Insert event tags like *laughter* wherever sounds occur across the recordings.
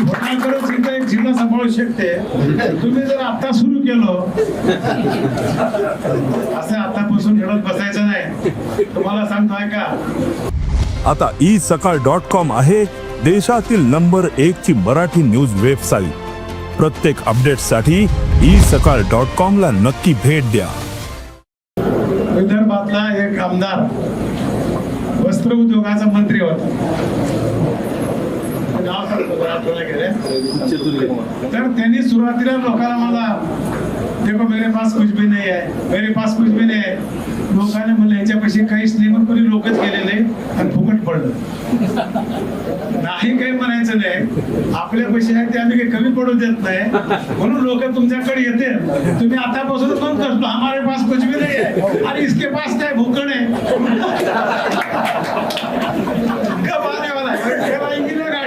एक जिल्हा सांभाळू शकते. तुम्ही जर आता सुरू केलं असं आतापासून रडत बसायचं नाही. तुम्हाला सांगतो ऐका. आता ई सकाळ डॉट कॉम आहे देशातील नंबर एक ची मराठी न्यूज वेबसाईट. प्रत्येक अपडेटसाठी ई सकाळ डॉट कॉम ला नक्की भेट द्या. विदर्भातला एक आमदार वस्त्र उद्योगाचा मंत्री होता. नाव सांगतो गेले. तर त्यांनी सुरुवातीला लोकांना मला देखो मेरे पास कुछ भी नाही आहे मेरे पास कुछ भी नाही आहे लोकांनी म्हणलं ह्याच्यापाशी काहीच नाही. मग कोणी लोकच गेले नाही आणि फुकट पडलं. नाही काही म्हणायचं नाही. आपल्या पैसे आहेत ते आम्ही काही कमी पडू देत नाही. म्हणून लोक तुमच्याकडे येते. तुम्ही आतापासून पण करतो. हमारे पास कुछ भी नाही आहे आणि इसके पास काय भुकण आहे?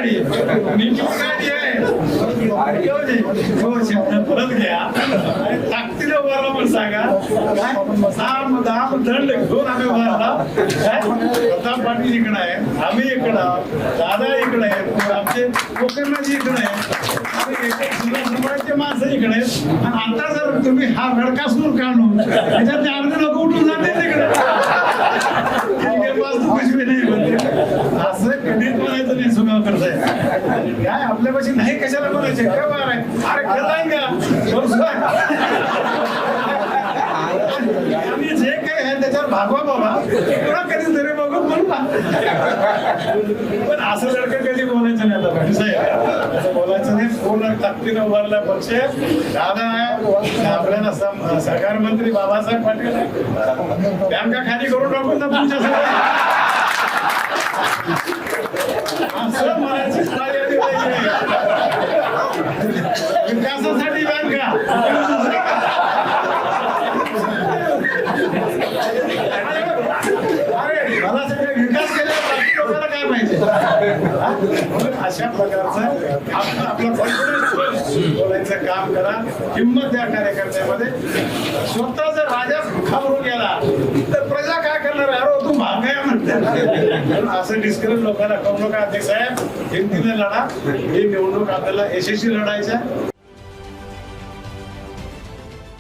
गाडी निकी गाडी आहे. हो, शब्द परत घ्या. आणि ताकदीने उभारला पण सांगा. काय? साम दाम दंड घेऊन आम्ही उभारला काय? प्रताप पाटील इकडे आहे. आम्ही इकडं दादा इकडे आहेत आमचे कोकणजी इकडे आहेत समाजाचे माणसं इकडे आणि आता जर तुम्ही हा रडकासूर काढून त्याच्यात ते अर्धे लोक उठून जाते *laughs* तिकडे. पाच पास म्हणायचं काय आपल्यापाशी नाही कशाला बोलायचे? काय बार? आहे अरे खेळताय का आम्ही जे काही आहे त्याच्यावर भागवा बाबा. पुन्हा कधीतरी बघू म्हणू पण असं लडकं कधी बोलायचं नाही आता म्हणजे साहेब. असं बोलायचं नाही पूर्ण ताकदीनं उभारला पक्ष. दादा आपल्याला सहकार सरकार मंत्री बाबासाहेब पाटील. बँका खाली करून टाकून ना तुमच्या सगळ्या असं म्हणायची पाळी आली पाहिजे. विकासासाठी बँका अरे मला सगळे विकास केल्यावर बाकी लोकांना काय माहिती? अशा प्रकारचं आपण आपलं कॉन्फिडन्स बोलायचं काम करा. हिंमत द्या कार्यकर्त्यामध्ये. स्वतः जर राजा घाबरून गेला तर प्रजा काय करणार? अरे तू महागाय म्हणते. असं डिस्करेज लोकांना करू नका. अध्यक्ष साहेब हिमतीने लढा. ही निवडणूक आपल्याला यशस्वी लढायच्या